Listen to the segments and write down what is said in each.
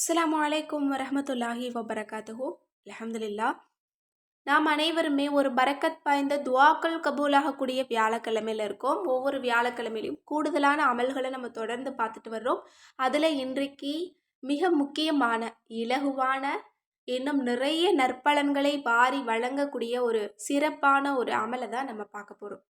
அஸ்லாம் வலைக்கம் வரமத்துல்லாஹி வபரகாத்துஹு. அலமதுல்லா நாம் அனைவருமே ஒரு பரக்கத் பாய்ந்த துவாக்கள் கபூலாகக்கூடிய வியாழக்கிழமையில் இருக்கோம். ஒவ்வொரு வியாழக்கிழமையிலையும் கூடுதலான அமல்களை நம்ம தொடர்ந்து பார்த்துட்டு வர்றோம். அதில் இன்றைக்கு மிக முக்கியமான இலகுவான இன்னும் நிறைய நற்பலன்களை வாரி வழங்கக்கூடிய ஒரு சிறப்பான ஒரு அமலை தான் நம்ம பார்க்க போகிறோம்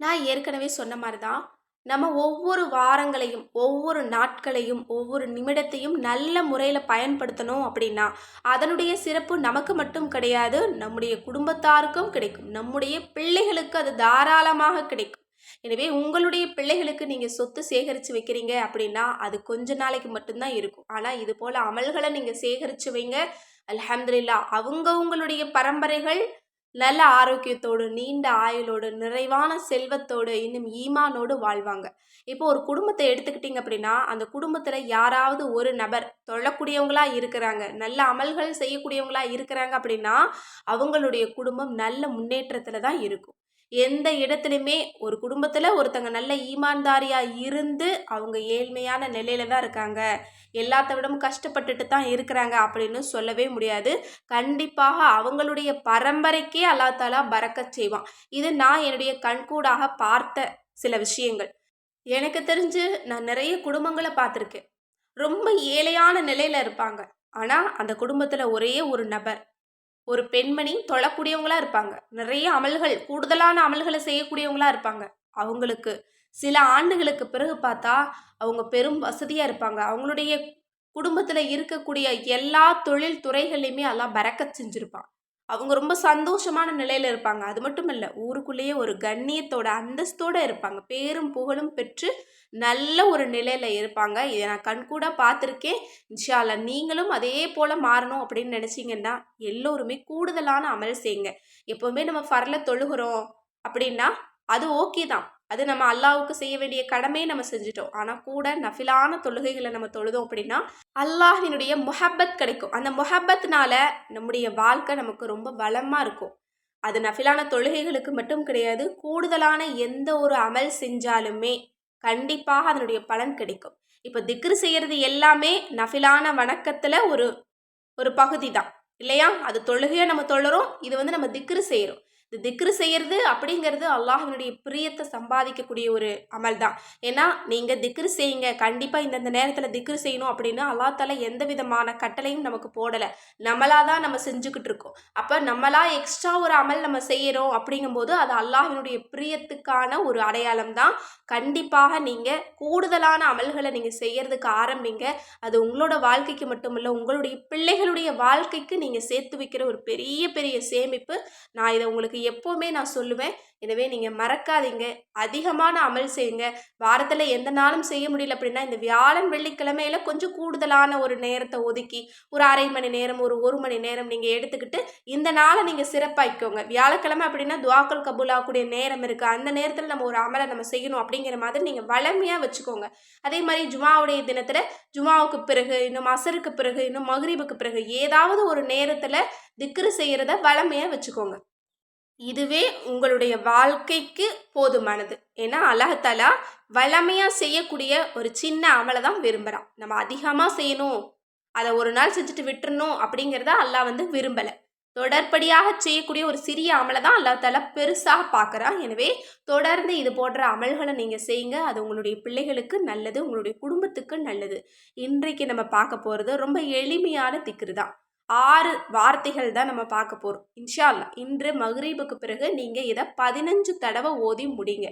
நான் ஏற்கனவே சொன்ன மாதிரி தான் நம்ம ஒவ்வொரு வாரங்களையும் ஒவ்வொரு நாட்களையும் ஒவ்வொரு நிமிடத்தையும் நல்ல முறையில் பயன்படுத்தணும் அப்படின்னா அதனுடைய சிறப்பு நமக்கு மட்டும் கிடையாது நம்முடைய குடும்பத்தாருக்கும் கிடைக்கும். நம்முடைய பிள்ளைகளுக்கு அது தாராளமாக கிடைக்கும். எனவே உங்களுடைய பிள்ளைகளுக்கு நீங்கள் சொத்து சேகரித்து வைக்கிறீங்க அப்படின்னா அது கொஞ்ச நாளைக்கு மட்டும்தான் இருக்கும். ஆனால் இது போல் அமல்களை நீங்கள் சேகரித்து வைங்க. அலமதுல்லா அவங்க உங்களுடைய பரம்பரைகள் நல்ல ஆரோக்கியத்தோடு நீண்ட ஆயுளோடு நிறைவான செல்வத்தோடு இன்னும் ஈமானோடு வாழ்வாங்க. இப்போ ஒரு குடும்பத்தை எடுத்துக்கிட்டிங்க அப்படின்னா அந்த குடும்பத்தில் யாராவது ஒரு நபர் தொழக்கூடியவங்களா இருக்கிறாங்க நல்ல அமல்கள் செய்யக்கூடியவங்களா இருக்கிறாங்க அப்படின்னா அவங்களுடைய குடும்பம் நல்ல முன்னேற்றத்தில் தான் இருக்கும். எந்த இடத்துலையுமே ஒரு குடும்பத்தில் ஒருத்தங்க நல்ல ஈமான்தாரியாக இருந்து அவங்க ஏழ்மையான நிலையில தான் இருக்காங்க. எல்லாத்த விடமும் கஷ்டப்பட்டுட்டு தான் இருக்கிறாங்க அப்படின்னு சொல்லவே முடியாது. கண்டிப்பாக அவங்களுடைய பரம்பரைக்கே அல்லாத்தாலா பறக்க செய்வான். இது நான் என்னுடைய கண்கூடாக பார்த்த சில விஷயங்கள். எனக்கு தெரிஞ்சு நான் நிறைய குடும்பங்களை பார்த்துருக்கேன். ரொம்ப ஏழையான நிலையில் இருப்பாங்க. ஆனால் அந்த குடும்பத்தில் ஒரே ஒரு நபர். ஒரு பெண்மணி தொழக்கூடியவங்களா இருப்பாங்க. நிறைய அமல்கள் கூடுதலான அமல்களை செய்யக்கூடியவங்களா இருப்பாங்க. அவங்களுக்கு சில ஆண்டுகளுக்கு பிறகு பார்த்தா அவங்க பெரும் வசதியாக இருப்பாங்க. அவங்களுடைய குடும்பத்தில் இருக்கக்கூடிய எல்லா தொழில் துறைகள்லையுமே எல்லாம் பறக்க செஞ்சுருப்பான். அவங்க ரொம்ப சந்தோஷமான நிலையில் இருப்பாங்க. அது மட்டும் இல்லை ஊருக்குள்ளேயே ஒரு கண்ணியத்தோட அந்தஸ்தோடு இருப்பாங்க. பேரும் புகழும் பெற்று நல்ல ஒரு நிலையில் இருப்பாங்க. இதை நான் கண்கூட பார்த்துருக்கேன். இன்ஷால்ல நீங்களும் அதே போல் மாறணும் அப்படின்னு நினச்சிங்கன்னா எல்லோருமே கூடுதலான அமல் செய்யுங்க. எப்போவுமே நம்ம ஃபர்ல தொழுகிறோம் அப்படின்னா அது ஓகே தான். அது நம்ம அல்லாவுக்கு செய்ய வேண்டிய கடமையை நம்ம செஞ்சுட்டோம். ஆனால் கூட நஃபிலான தொழுகைகளை நம்ம தொழுதோம் அப்படின்னா அல்லாஹினுடைய முஹப்பத் கிடைக்கும். அந்த முஹப்பத்னால நம்முடைய வாழ்க்கை நமக்கு ரொம்ப வளமாக இருக்கும். அது நஃபிலான தொழுகைகளுக்கு மட்டும் கிடையாது. கூடுதலான எந்த ஒரு அமல் செஞ்சாலுமே கண்டிப்பாக அதனுடைய பலன் கிடைக்கும். இப்போ திக்ரு செய்கிறது எல்லாமே நஃபிலான வணக்கத்தில் ஒரு ஒரு பகுதி தான் இல்லையா? அது தொழுகையை நம்ம தொழுறோம் இது வந்து நம்ம திக்ரு செய்கிறோம் இந்த திக்ரு செய்கிறது அப்படிங்கிறது அல்லாஹினுடைய பிரியத்தை சம்பாதிக்கக்கூடிய ஒரு அமல் தான் ஏன்னா நீங்கள் திக்ரு செய்யுங்க. கண்டிப்பாக இந்தந்த நேரத்தில் திக்ரு செய்யணும் அப்படின்னு அல்லா தால எந்த விதமான கட்டளையும் நமக்கு போடலை. நம்மளாக தான் நம்ம செஞ்சுக்கிட்டு இருக்கோம். அப்போ நம்மளா எக்ஸ்ட்ரா ஒரு அமல் நம்ம செய்கிறோம் அப்படிங்கும்போது அது அல்லாஹினுடைய பிரியத்துக்கான ஒரு அடையாளம் தான். கண்டிப்பாக நீங்கள் கூடுதலான அமல்களை நீங்கள் செய்யறதுக்கு ஆரம்பிங்க. அது உங்களோட வாழ்க்கைக்கு மட்டுமல்ல உங்களுடைய பிள்ளைகளுடைய வாழ்க்கைக்கு நீங்கள் சேர்த்து வைக்கிற ஒரு பெரிய பெரிய சேமிப்பு. நான் இதை உங்களுக்கு எப்போவுமே நான் சொல்லுவேன் எனவே நீங்கள் மறக்காதீங்க அதிகமான அமல் செய்யுங்க. வாரத்தில் எந்த நாளும் செய்ய முடியல அப்படின்னா இந்த வியாழன் வெள்ளிக்கிழமையில கொஞ்சம் கூடுதலான ஒரு நேரத்தை ஒதுக்கி ஒரு அரை மணி நேரம் ஒரு ஒரு மணி நேரம் நீங்கள் எடுத்துக்கிட்டு இந்த நாளை நீங்கள் சிறப்பாய்க்கோங்க வியாழக்கிழமை அப்படின்னா துவாக்கள் கபூலாகக்கூடிய நேரம் இருக்குது அந்த நேரத்தில் நம்ம ஒரு அமலை நம்ம செய்யணும் அப்படிங்கிற மாதிரி நீங்கள் வளமையாக வச்சுக்கோங்க. அதே மாதிரி ஜுமாவுடைய தினத்தில் ஜுமாவுக்கு பிறகு இன்னும் அசருக்கு பிறகு இன்னும் மகரீபுக்கு பிறகு ஏதாவது ஒரு நேரத்தில் திக்ரு செய்கிறத வளமையாக வச்சுக்கோங்க. இதுவே உங்களுடைய வாழ்க்கைக்கு போதுமானது. ஏன்னா அல்லாஹாலா வளமையாக செய்யக்கூடிய ஒரு சின்ன அமலை தான் விரும்புகிறான் நம்ம அதிகமாக செய்யணும் அதை ஒரு நாள் செஞ்சுட்டு விட்டுறணும் அப்படிங்கிறத அல்லாஹ் வந்து விரும்பலை. தொடர்படியாக செய்யக்கூடிய ஒரு சிறிய அமலை தான் அல்லா தாலா பெருசாக பார்க்குறான். எனவே தொடர்ந்து இது போன்ற அமல்களை நீங்கள் செய்யுங்க. அது உங்களுடைய பிள்ளைகளுக்கு நல்லது உங்களுடைய குடும்பத்துக்கு நல்லது. இன்றைக்கு நம்ம பார்க்க போகிறது ரொம்ப எளிமையான திக்ரு தான். ஆறு வார்த்தைகள் தான் நம்ம பார்க்க போகிறோம் இன்ஷால்லா இன்று மகரீபுக்கு பிறகு நீங்கள் இதை பதினஞ்சு தடவை ஓதி முடிங்க.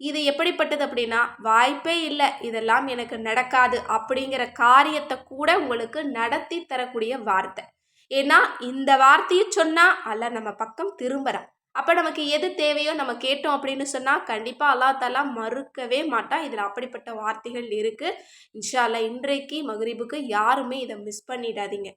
இது எப்படிப்பட்டது அப்படின்னா வாய்ப்பே இல்லை இதெல்லாம் எனக்கு நடக்காது அப்படிங்கிற காரியத்தை கூட உங்களுக்கு நடத்தி தரக்கூடிய வார்த்தை. ஏன்னா இந்த வார்த்தையை சொன்னால் அல்ல நம்ம பக்கம் திரும்புகிறான் அப்போ நமக்கு எது தேவையோ நம்ம கேட்டோம் அப்படின்னு சொன்னால் கண்டிப்பாக அல்லா தாலா மறுக்கவே மாட்டான். இதில் அப்படிப்பட்ட வார்த்தைகள் இருக்குது இன்ஷால்லா இன்றைக்கு மகரீபுக்கு யாருமே இதை மிஸ் பண்ணிடாதீங்க.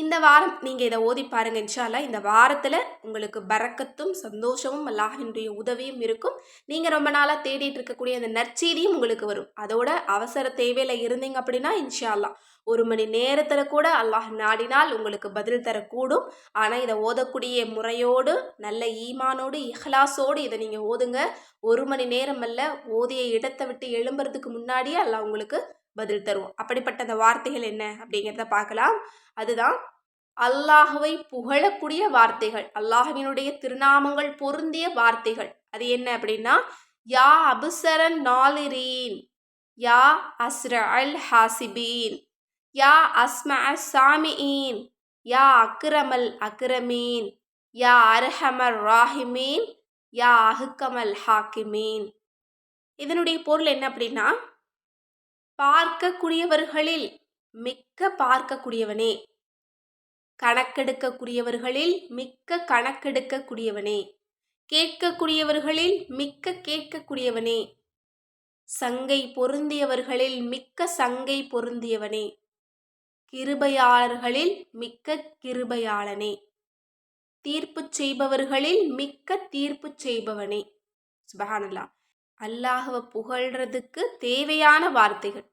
இந்த வாரம் நீங்கள் இதை ஓதி பாருங்க இன்ஷால்லா இந்த வாரத்தில் உங்களுக்கு பறக்கத்தும் சந்தோஷமும் அல்லாஹினுடைய உதவியும் இருக்கும். நீங்கள் ரொம்ப நாளாக தேடிட்டு இருக்கக்கூடிய அந்த நற்செய்தியும் உங்களுக்கு வரும். அதோட அவசர தேவையில் இருந்தீங்க அப்படின்னா இன்ஷால்லா ஒரு மணி நேரத்தில் கூட அல்லாஹ் நாடினால் உங்களுக்கு பதில் தரக்கூடும். ஆனால் இதை ஓதக்கூடிய முறையோடு நல்ல ஈமானோடு இஹ்லாஸோடு இதை நீங்கள் ஓதுங்க. ஒரு மணி நேரம் அல்ல ஓதிய இடத்தை விட்டு எழும்புறதுக்கு முன்னாடியே அல்லாஹ் உங்களுக்கு பதில் தருவோம். அப்படிப்பட்ட அந்த வார்த்தைகள் என்ன? அப்படிங்கிறத பார்க்கலாம். அதுதான் அல்லாஹுவை புகழக்கூடிய வார்த்தைகள். அல்லாஹுவினுடைய திருநாமங்கள் பொருந்திய வார்த்தைகள். அது என்ன அப்படின்னா யா அபுசரன் நாலிரீன். யா அஸ்ர அல் ஹாசிபீன். யா அஸ்ம சாமியின். யா அக்ரமல் அக்ரமீன். யா அர்ஹமர் ராஹிமீன். யா அஹுக்கமல் ஹாக்கிமீன். இதனுடைய பொருள் என்ன அப்படின்னா பார்க்கக்கூடியவர்களில் மிக்க பார்க்கக்கூடியவனே. கணக்கெடுக்கக்கூடியவர்களில் மிக்க கணக்கெடுக்கக்கூடியவனே. கேட்கக்கூடியவர்களில் மிக்க கேட்கக்கூடியவனே. சங்கை பொருந்தியவர்களில் மிக்க சங்கை பொருந்தியவனே. கிருபையாளர்களில் மிக்க கிருபையாளனே. தீர்ப்பு செய்பவர்களில் மிக்க தீர்ப்பு செய்பவனே. சுபஹானல்லா அல்லாஹுவை புகழ்றதுக்கு தேவையான வார்த்தைகள்.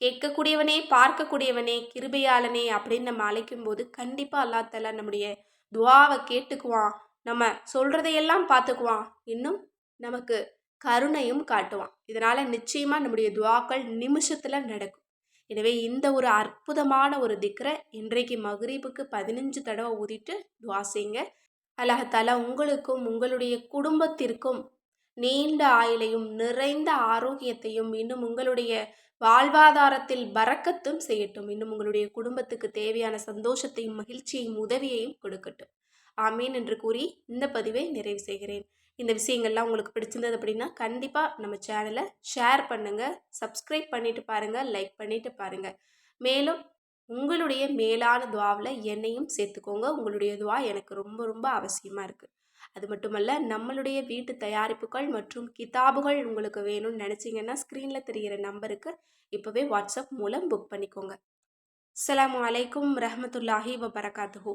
கேட்கக்கூடியவனே பார்க்கக்கூடியவனே கிருபையாளனே அப்படின்னு நம்ம அழைக்கும் போது கண்டிப்பாக அல்லா தலா நம்முடைய துவாவை கேட்டுக்குவான். நம்ம சொல்கிறதையெல்லாம் பார்த்துக்குவான். இன்னும் நமக்கு கருணையும் காட்டுவான். இதனால் நிச்சயமாக நம்முடைய துவாக்கள் நிமிஷத்தில் நடக்கும். எனவே இந்த ஒரு அற்புதமான ஒரு திக்கரை இன்றைக்கு மகரீபுக்கு பதினஞ்சு தடவை ஊதிட்டு துவா செய்யுங்க அல்லாஹால உங்களுக்கும் உங்களுடைய குடும்பத்திற்கும் நீண்ட ஆயுளையும் நிறைந்த ஆரோக்கியத்தையும் இன்னும் உங்களுடைய வாழ்வாதாரத்தில் பறக்கத்தும் செய்யட்டும். இன்னும் உங்களுடைய குடும்பத்துக்கு தேவையான சந்தோஷத்தையும் மகிழ்ச்சியையும் உதவியையும் கொடுக்கட்டும். ஆமீன் என்று கூறி இந்த பதிவை நிறைவு செய்கிறேன். இந்த விஷயங்கள்லாம் உங்களுக்கு பிடிச்சிருந்தது அப்படின்னா கண்டிப்பாக நம்ம சேனலை ஷேர் பண்ணுங்கள் சப்ஸ்கிரைப் பண்ணிவிட்டு பாருங்கள் லைக் பண்ணிவிட்டு பாருங்கள் மேலும் உங்களுடைய மேலான துவாவில் என்னையும் சேர்த்துக்கோங்க. உங்களுடைய துவா எனக்கு ரொம்ப ரொம்ப அவசியமாக இருக்குது அது மட்டுமல்ல நம்மளுடைய வீட்டு தயாரிப்புகள் மற்றும் கிதாபுகள் உங்களுக்கு வேணும்னு நினச்சிங்கன்னா ஸ்க்ரீனில் தெரிகிற நம்பருக்கு இப்போவே வாட்ஸ்அப் மூலம் புக் பண்ணிக்கோங்க. அலாம் வலைக்கம் ரஹமத்துல்லாஹி வபரகாத்துஹூ.